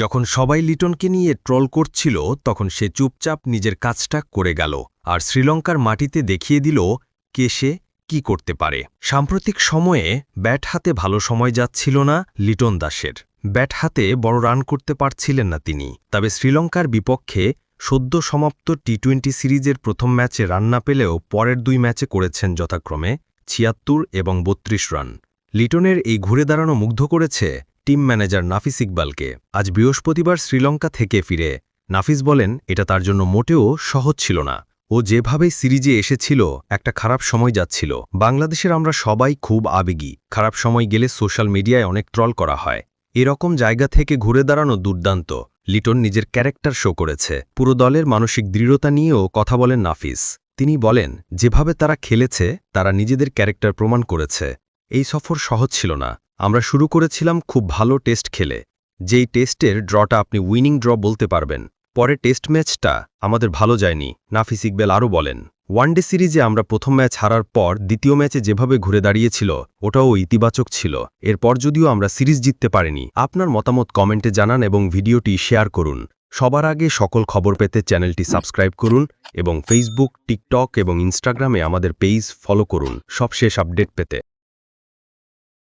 যখন সবাই লিটনকে নিয়ে ট্রল করছিল, তখন সে চুপচাপ নিজের কাজটা করে গেল আর শ্রীলঙ্কার মাটিতে দেখিয়ে দিল কে সে, কি করতে পারে। সাম্প্রতিক সময়ে ব্যাট হাতে ভালো সময় যাচ্ছিল না লিটন দাসের। ব্যাট হাতে বড় রান করতে পারছিলেন না তিনি। তবে শ্রীলঙ্কার বিপক্ষে সদ্য সমাপ্ত টি টোয়েন্টি সিরিজের প্রথম ম্যাচে রান না পেলেও পরের দুই ম্যাচে করেছেন যথাক্রমে ছিয়াত্তর এবং বত্রিশ রান। লিটনের এই ঘুরে দাঁড়ানো মুগ্ধ করেছে টিম ম্যানেজার নাফিস ইকবালকে আজ বৃহস্পতিবার শ্রীলঙ্কা থেকে ফিরে। নাফিস বলেন, এটা তার জন্য মোটেও সহজ ছিল না। ও যেভাবে সিরিজে এসেছিল, একটা খারাপ সময় যাচ্ছিল। বাংলাদেশের আমরা সবাই খুব আবেগী। খারাপ সময় গেলে সোশ্যাল মিডিয়ায় অনেক ট্রল করা হয়। এরকম জায়গা থেকে ঘুরে দাঁড়ানো দুর্দান্ত। লিটন নিজের ক্যারেক্টার শো করেছে। পুরো দলের মানসিক দৃঢ়তা নিয়েও কথা বলেন নাফিস। তিনি বলেন, যেভাবে তারা খেলেছে, তারা নিজেদের ক্যারেক্টার প্রমাণ করেছে। এই সফর সহজ ছিল না। আমরা শুরু করেছিলাম খুব ভালো টেস্ট খেলে। যেই টেস্টের ড্রটা আপনি উইনিং ড্র বলতে পারবেন। পরে টেস্ট ম্যাচটা আমাদের ভালো যায়নি, নাফিস ইকবেল আরও বলেন। ওয়ানডে সিরিজে আমরা প্রথম ম্যাচ হারার পর দ্বিতীয় ম্যাচে যেভাবে ঘুরে দাঁড়িয়েছিল, ওটাও ইতিবাচক ছিল। এরপর যদিও আমরা সিরিজ জিততে পারিনি, আপনার মতামত কমেন্টে জানান এবং ভিডিওটি শেয়ার করুন। সবার আগে সকল খবর পেতে চ্যানেলটি সাবস্ক্রাইব করুন এবং ফেসবুক টিকটক এবং ইনস্টাগ্রামে আমাদের পেজ ফলো করুন। সবশেষ আপডেট পেতে।